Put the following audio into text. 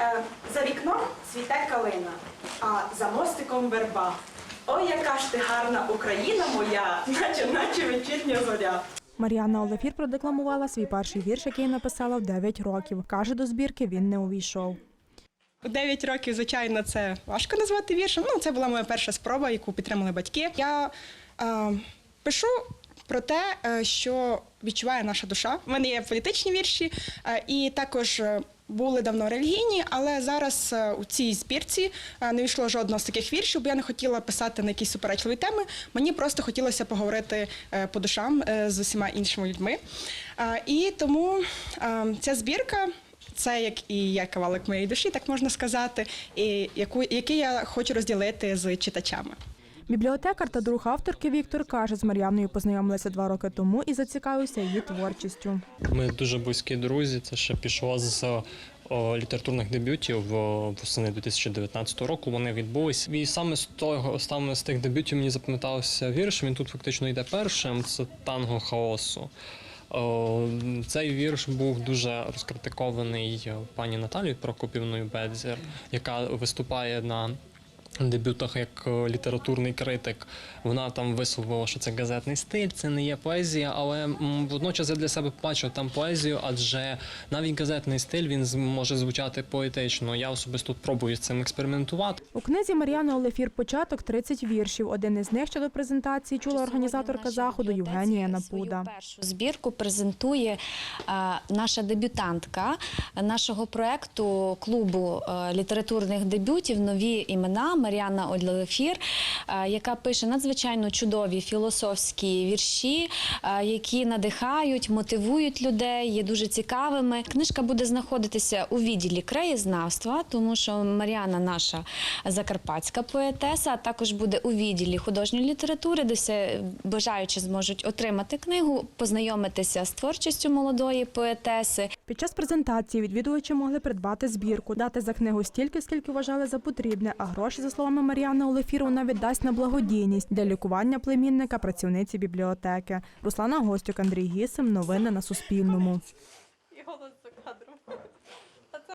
Е, За вікном цвіте калина, а за мостиком верба. Ой, яка ж ти гарна Україна моя, наче наче вечірня зоря. Мар'яна Олефір продекламувала свій перший вірш, який написала в 9 років. Каже, до збірки він не увійшов. У 9 років, звичайно, це важко назвати віршем. Ну, це була моя перша спроба, яку підтримали батьки. Я е, пишу про те, е, що відчуває наша душа. У мене є політичні вірші, е, і також е, були давно релігійні, але зараз е, у цій збірці е, не війшло жодного з таких віршів, бо я не хотіла писати на якісь суперечливі теми. Мені просто хотілося поговорити е, по душам з усіма іншими людьми. І тому ця збірка. Це як і є кавалик моєї душі, так можна сказати, і яку, який я хочу розділити з читачами. Бібліотекар та друг авторки Віктор каже, з Мар'яною познайомилися два роки тому і зацікавився її творчістю. Ми дуже близькі друзі. Це ще пішло з літературних дебютів восени 2019 року. Вони відбулись. І саме з того, саме з тих дебютів мені запам'ятався вірш. Він тут фактично йде першим. Це танго хаосу. О, Цей вірш був дуже розкритикований пані Наталією Прокопівною Бедзір, яка виступає на дебютах як е, літературний критик. Вона там висловила, що це газетний стиль, це не є поезія, але водночас я для себе бачу там поезію, адже навіть газетний стиль він може звучати поетично. Я особисто пробую з цим експериментувати. У книзі Мар'яни Олефір початок 30 віршів. Один із них щодо презентації чула організаторка заходу Євгенія Напуда. Першу збірку презентує е, наша дебютантка нашого проекту клубу е, літературних дебютів Нові імена Мар'яна Олефір, е, яка пише надзвичайно чудові філософські вірші, е, які надихають, мотивують людей, є дуже цікавими. Книжка буде знаходитися у відділі краєзнавства, тому що Мар'яна наша закарпатська поетеса, а також буде у відділі художньої літератури, де все бажаючі зможуть отримати книгу, познайомитися з творчістю молодої поетеси. Під час презентації відвідувачі могли придбати збірку, дати за книгу стільки, скільки вважали за потрібне, а гроші, за словами Мар'яни Олефір, вона віддасть на благодійність для лікування племінника працівниці бібліотеки. Руслана Гостюк, Андрій Гісим. Новини на Суспільному.